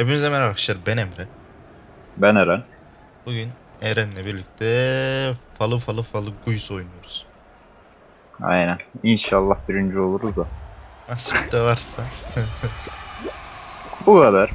Hepinize merhaba arkadaşlar ben Emre. Ben Eren. Bugün Eren'le birlikte falı falı falı guys oynuyoruz. Aynen. İnşallah birinci oluruz da. Nasip de varsa. Bu kadar.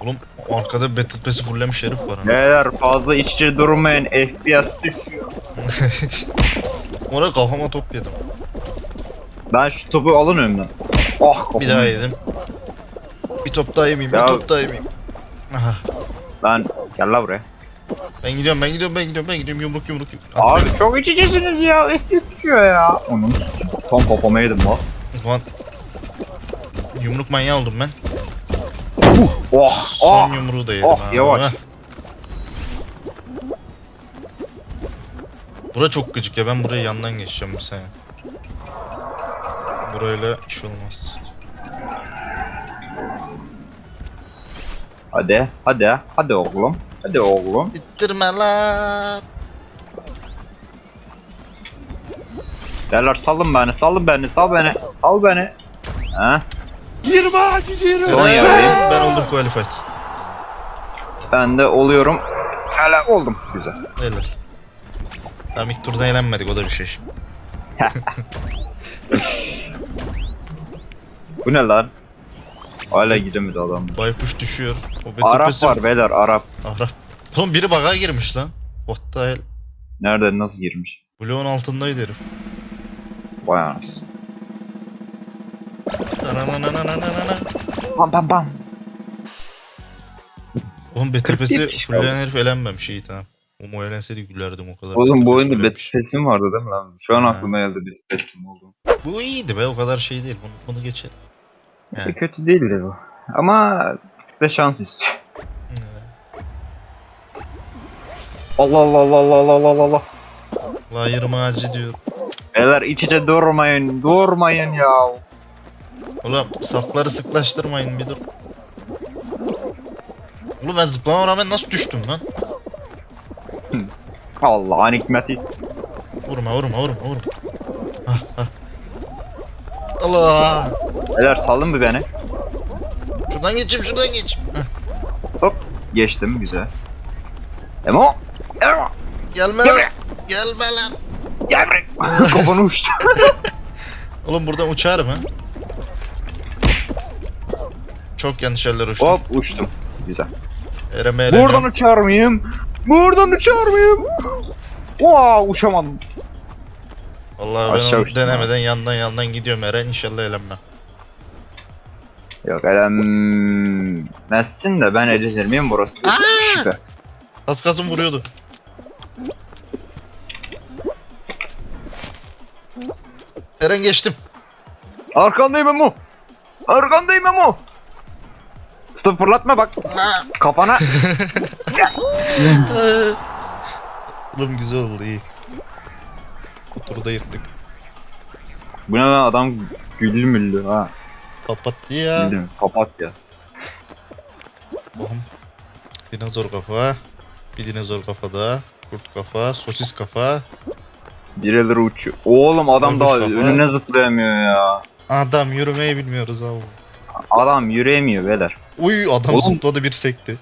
Oğlum arkada Battle Pass'i fulllemiş herif var. ha. Beyler fazla iç içe durmayın. FPS düşüyor. Oraya kafama top yedim. Ben şu topu alın önümden. Oh kafam. Bir daha yedim. Bir top daha yemeyeyim, bir Ya- top daha yemeyeyim. Aha. Ben gel la buraya. Ben gidiyorum, ben gidiyorum, ben gidiyorum, ben gidiyorum. Yumruk yumruk. yumruk. Abi çok iç içesiniz ya. FPS düşüyor ya. Onun tam kafama yedim bak. Ulan. Yumruk manyağı oldum ben. Oh Son oh. yumruğu da yedim. Oh, ha. yavaş. Heh. Bura çok gıcık ya ben buraya yandan geçeceğim bir saniye. Burayla iş olmaz. Hadi hadi hadi oğlum. Hadi oğlum. İttirme lan. Beyler salın beni salın beni sal beni. Sal beni. He? 20 acı Eren Oy, geldi. oy. Ben oldum qualified. Ben de oluyorum. Hala oldum. Güzel. Helal. Tamam ilk turda eğlenmedik o da bir şey. Bu ne lan? Hala gidemedi adam. Baykuş düşüyor. O Battle Arap var beyler Arap. Arap. Oğlum biri baga girmiş lan. What the hell? Nerede nasıl girmiş? Bloğun altındaydı herif. Vay anasını. Nanananananana. Pam pam pam. Oğlum Battle 41 Pass'i kişi fulleyen kaldı. herif elenmemiş iyi tamam. O eğlenseydi gülerdim o kadar. Oğlum Battle bu oyunda fullenmiş. Vardı değil mi lan? Şu an Ha. aklıma geldi Betis oldu. Bu iyiydi be o kadar şey değil. Bunu, bunu geçelim. He. Kötü değildi bu. Ama bir de şans istiyor. Allah Allah Allah Allah Allah Allah Allah. La yırma acı diyor. Beyler iç içe durmayın, durmayın ya. Ulan safları sıklaştırmayın bir dur. Oğlum ben zıplamama rağmen nasıl düştüm lan? Allah'ın hikmeti. Vurma vurma vurma vurma. Ah, ah. Allah! Beyler salın mı beni? Şuradan geçeyim şuradan. Heh, Hop. Geçtim güzel. Emo. Emo. Gelme Gel lan. Gelme lan. Gel buraya. Kafanı uçtu. Oğlum buradan uçarım ha. Çok yanlış yerler uçtum. Hop uçtum. Güzel. Ereme ereme. Buradan uçar mıyım? Buradan uçar mıyım? Wow uçamadım. Vallahi ben Aşağı onu uçtum denemeden yandan yandan gidiyorum Eren inşallah elenmem. Yok elenmezsin de ben elenir miyim burası? Şüphe. Az kasım vuruyordu. Eren geçtim. Arkandayım Emo. Arkandayım Emo. Stop fırlatma bak. Kafana. Oğlum güzel oldu iyi. Kuturu da yırttık. Bu ne lan adam güllü müllü ha. Kapattı ya. Güllü. Kapat ya. Oğlum. Dinozor kafa. Bir dinozor kafa daha. Kurt kafa. Sosis kafa. Birileri uçuyor. Oğlum adam Ölmüş daha kafa. önüne zıplayamıyor ya. Adam yürümeyi bilmiyoruz abi. Adam yürüyemiyor beyler. Uy adam Oğlum. zıpladı bir sekti.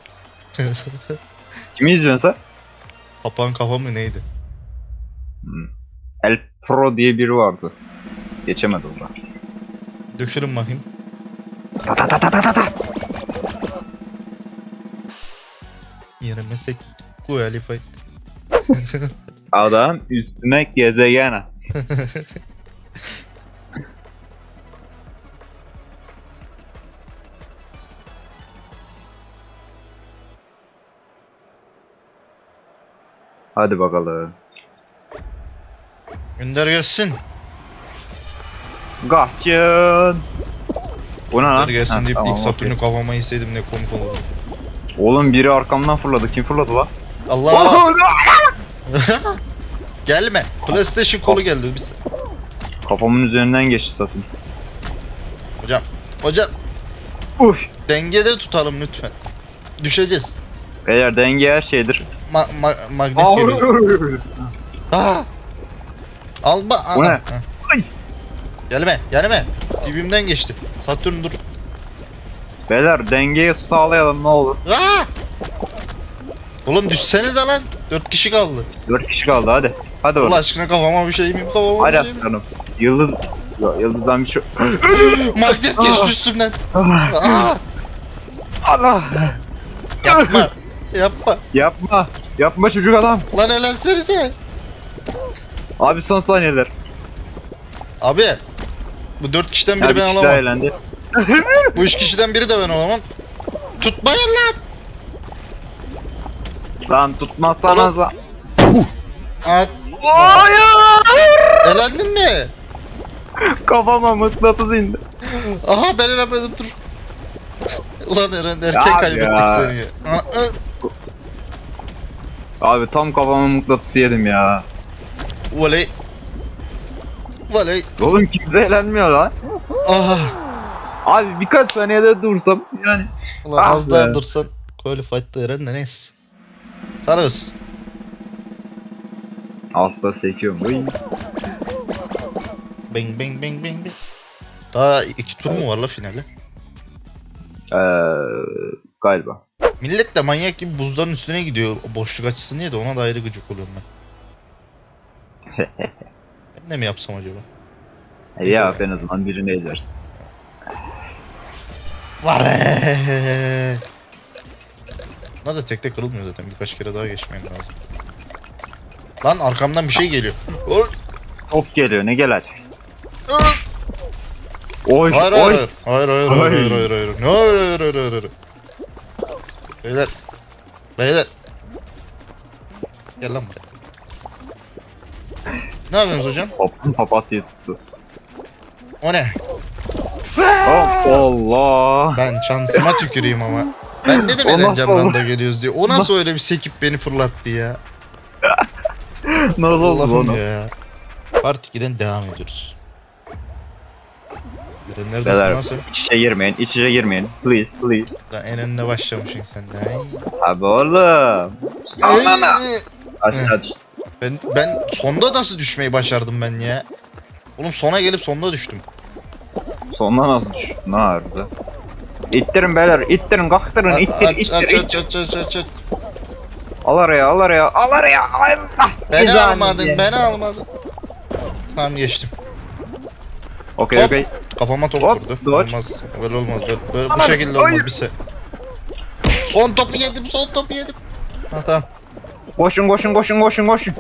Kimi izliyorsun sen? Kapan kafa mı neydi? Hmm. El Pro diye biri vardı. Geçemedi oradan. Dökülün bakayım. Ta ta ta ta ta ta. 28. Qualified. Adam üstüne gezegen. Hadi bakalım. Gönder gelsin. Gahçın. Bu ne lan? Gelsin Ha, deyip tamam, ilk Satürn'ü okey. kafama yeseydim ne komik olurdu. Oğlum biri arkamdan fırladı. Kim fırladı lan? Allah! Gelme. PlayStation kolu geldi. Biz... Kafamın üzerinden geçti satın. Hocam. Hocam. Uf. Dengede tutalım lütfen. Düşeceğiz. Beyler denge her şeydir. Ma ma magnet geliyor. Ah! Alma. Bu ne? ha. Ay. Gelme. Gelme. Dibimden geçti. Satürn dur. Beyler dengeyi sağlayalım ne olur. Aa! Oğlum düşsenize lan. 4 kişi kaldı. 4 kişi kaldı hadi. Hadi Allah oğlum. aşkına kafama bir şey mi? Kafama Hadi bir şey mi? aslanım. Yıldız. Ya, yıldızdan bir şey. Magnet geçti üstümden. Aa! Allah. Yapma. Yapma. Yapma. Yapma çocuk adam. Lan eğlensenize. Abi son saniyeler. Abi. Bu 4 kişiden Ya biri bir ben olamam. eğlendi. Bu 3 kişiden biri de ben olamam. Tutmayın lan. Lan tutmazsanız lan. At. Hayır. Elendin mi? Kafama mıknatıs indi. Aha ben elemedim dur. Ulan Eren erken Ya kaybettik ya. seni. Aa, ı. Abi tam kafama mıknatısı yedim ya. Voley. Voley. Oğlum kimse eğlenmiyor lan. Aha. Abi birkaç saniyede dursam yani. Ulan Ah az daha be. dursan qualified'da Eren de neyse. Sarız. Altta sekiyorum. Uy. Bing bing bing bing bing. Daha iki tur mu var la finale? Eee galiba. Millet de manyak gibi buzların üstüne gidiyor o boşluk açısın diye de ona da ayrı gıcık oluyorum ben. De mi yapsam acaba? E ya en azından birini ezersin. Var. Bunlar da tek tek kırılmıyor zaten. Birkaç kere daha geçmem lazım. Lan arkamdan bir şey geliyor. Oy. Top geliyor ne gelir? Aa! Oy Hayır oy. hayır hayır. Hayır hayır hayır Ay. hayır hayır hayır. Ne hayır hayır hayır hayır hayır. Beyler. Beyler. Gel lan buraya. Ne yapıyorsunuz hocam? Topun papatyayı tuttu. O ne? Hop Allah. Ben şansıma tüküreyim ama. Ben dedim O Eren nasıl Camran'da geliyoruz diye. O nasıl öyle bir sekip beni fırlattı ya? Nasıl oldu Allah'ım onu? ya. Part 2'den devam ediyoruz. Eren neredesin Beyler sen? iç içe girmeyin, iç içe girmeyin. Please, please. Lan en önüne başlamışsın sen de. Ay. Abi oğlum. Anana. Aşağı düş. Ben, ben sonda nasıl düşmeyi başardım ben ya? Oğlum sona gelip sonda düştüm. Sonuna nasıl düştün? Harbi? İttirin beyler, ittirin, kalktırın, ittir, aç, ittir, aç, ittir. aç, aç, aç, aç, aç. Al araya, al araya, al araya. Allah. Beni almadın, diye. beni almadın. Tamam geçtim. Okey, Hop. okey. Kafama top Hop, vurdu. dodge. Olmaz. Böyle olmaz. Böyle, böyle bu Aman, şekilde olmaz hayır. bir se. Son topu yedim, son topu yedim. Ha tamam. Koşun, koşun, koşun, koşun, koşun.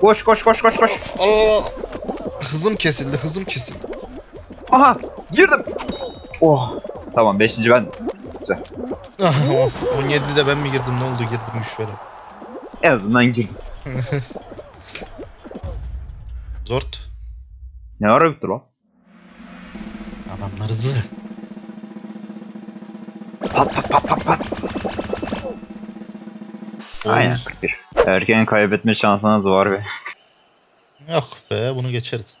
Koş, koş, koş, koş, koş. Aa, hızım kesildi, hızım kesildi. Aha, girdim. Oh. Tamam, beşinci ben. O- 17'de ben mi girdim ne oldu girdim böyle. En azından girdim. Zort. Ne ara bitti lan? Adamlar hızlı. Pat pat pat pat pat. Aynen Oyun- 41. Erken kaybetme şansınız var be. Yok be bunu geçeriz.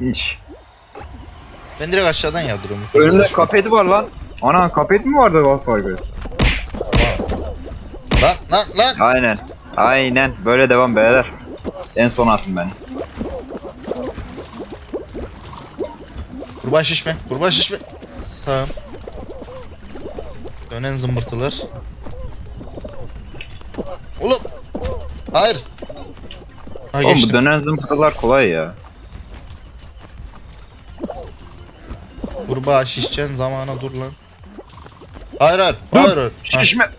Hiç. Ben direkt aşağıdan yardırıyorum. Önümde kapeti var lan. Ana kapet mi vardı bak be. Lan lan lan. Aynen. Aynen. Böyle devam beyler. En son atın beni. Kurbağa şişme. Kurbağa şişme. Tamam. Dönen zımbırtılar. Oğlum. Hayır. Ha Oğlum bu dönen zımpırtılar kolay ya. Kurbağa şişeceksin zamana dur lan. Hayır hayır. Hayır hayır. Ha, Şişme.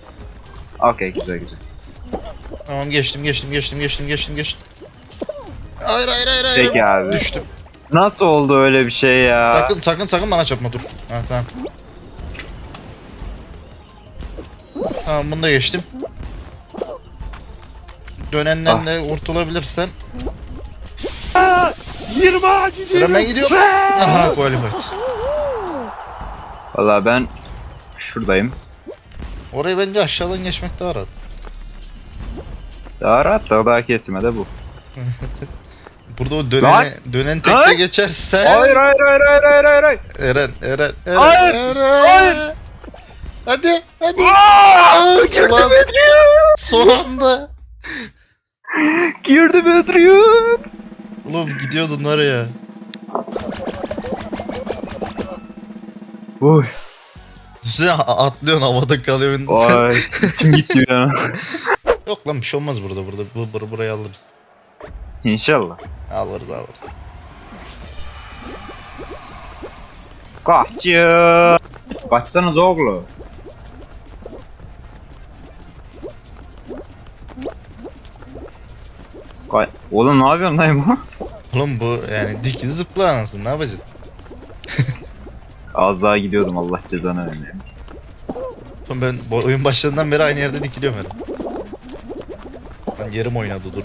Okey güzel güzel. tamam geçtim geçtim geçtim geçtim geçtim geçtim. Hayır hayır hayır hayır. Peki abi. Düştüm. Nasıl oldu öyle bir şey ya? Sakın sakın sakın bana çarpma dur. Ha tamam. Tamam bunu da geçtim. Dönenden Ah. de kurtulabilirsen. 20 acil. Hemen gidiyorum. Aha qualified. Valla ben şuradayım. Orayı bence aşağıdan geçmek daha rahat. Daha rahat da daha kesime de bu. Burada o döneni, dönen tekte Lan! geçersen. Hayır hayır hayır hayır hayır hayır hayır. Eren, Eren, Eren, Hayır, Eren. hayır. Hadi, hadi. Girdim Ulan. Son anda. Girdim Adrian! Oğlum gidiyordun var ya. Uy. Düşünsene a- atlıyorsun havada kalıyorsun. Vay. Kim gitti ya? Yok lan bir şey olmaz burada. Burada bu, bur- burayı alırız. İnşallah. Alırız alırız. Kaççı. Kaçsanız oğlum. Oğlum ne yapıyorsun lan bu? Oğlum bu yani dik zıpla anasını ne yapacaksın? Az daha gidiyordum Allah cezanı versin. Oğlum ben bu oyun başladığından beri aynı yerde dikiliyorum herhalde. Lan yerim oynadı dur.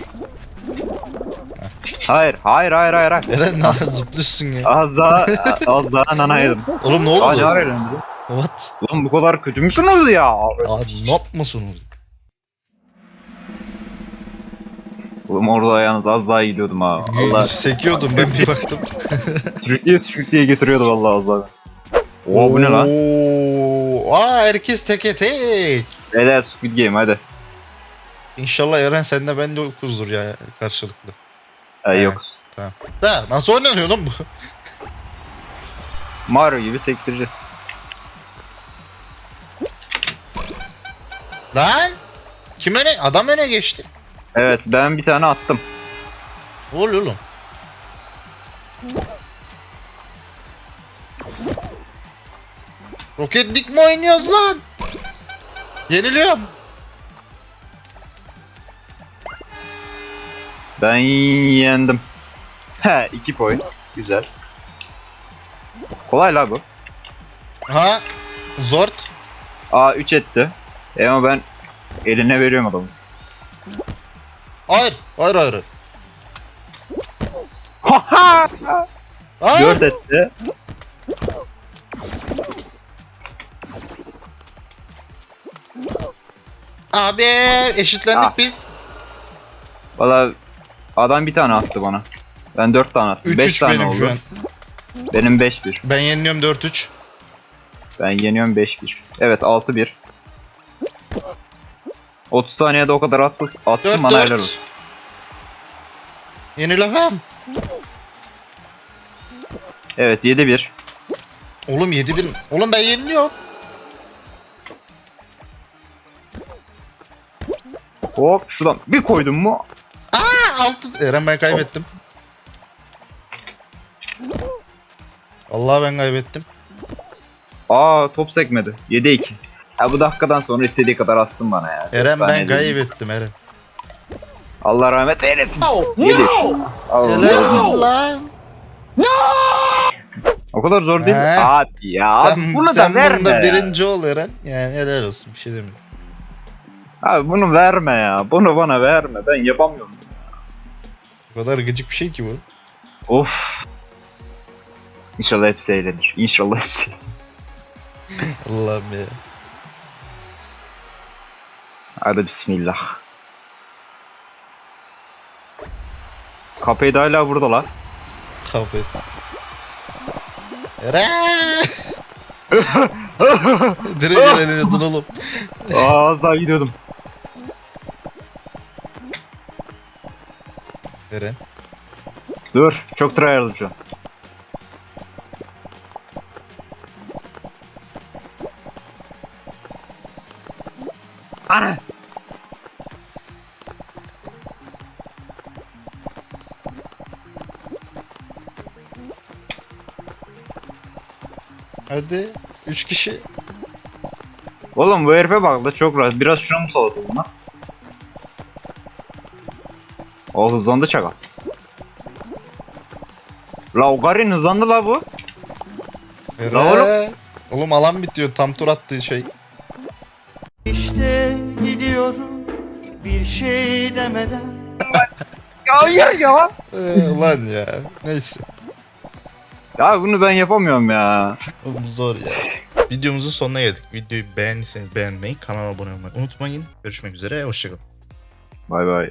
Hayır, hayır, hayır, hayır. hayır. Eren ne zıplıyorsun ya? Az daha, az daha nana yedim. Oğlum ne ne oldu? elimde? What? Ulan bu kadar kötü müsünüz ya? Aa not musunuz? Oğlum orada yalnız az daha gidiyordum ha. Allah Sekiyordum ben bir baktım. sürükleye sürükleye getiriyordu vallahi az daha. Oha bu ne lan? Oo, Aa herkes teke tek. Beyler Squid Game hadi. İnşallah Eren sen de ben de okuzdur ya karşılıklı. Ha, He. yok. Da nasıl oynanıyor lan bu? Mario gibi sektireceğiz. Lan! Kim öne? Adam öne geçti. Evet ben bir tane attım. Ne oluyor oğlum? Rocket League mi oynuyoruz lan? Yeniliyorum. Ben yendim. He 2 point. Güzel. Kolay la bu. Ha? Zort. Aa 3 etti. E ama ben eline veriyorum adamı. Hayır. Hayır hayır. Hayır. 4 etti. Abi eşitlendik Ah. biz. Valla adam bir tane attı bana. Ben 4 tane attım. 5 3-3 tane benim oldu. şu an. Benim 5-1. Ben yeniliyorum 4-3. Ben yeniyorum 5-1. Evet 6-1. 30 saniyede o kadar attım, attım bana helal 4-4. olsun. Yenilemem. Evet 7-1. Oğlum 7000. Oğlum ben yeniliyorum. Hop şuradan bir koydum mu? Aa 6. Eren ben kaybettim. Allah ben kaybettim. Aa top sekmedi. 7-2. Ya bu dakikadan sonra istediği kadar atsın bana ya. Eren ben değil. kaybettim Eren. Allah rahmet eylesin. 7. Helal lan. O kadar zor değil mi? Abi ya. Sen, bunu sen da verme bunda ya. birinci ol Eren. Yani helal olsun bir şey demiyorum. Abi bunu verme ya. Bunu bana verme. Ben yapamıyorum. O kadar gıcık bir şey ki bu. Of. İnşallah hepsi eğlenir. İnşallah hepsi. Allah'ım ya. Hadi bismillah. Kapıyı da hala burada lan. Kapı. Eren! Direkt Eren'e yadın oğlum. Aa, az daha gidiyordum. Eren. Dur. Çok tryhard'ım şu an. Ana! Hadi. Üç kişi. Oğlum bu herife bak da çok rahat. Biraz şuna mı salatalım lan? O hızlandı çakal. La o garin hızlandı la bu. Eren. Oğlum alan bitiyor. Tam tur attığı şey. İşte gidiyorum bir şey demeden Ya ya ya. Ee, ulan ya. Neyse. Ya bunu ben yapamıyorum ya. Oğlum zor ya. Videomuzun sonuna geldik. Videoyu beğendiyseniz beğenmeyi, kanala abone olmayı unutmayın. Görüşmek üzere. Hoşçakalın. Bay bay.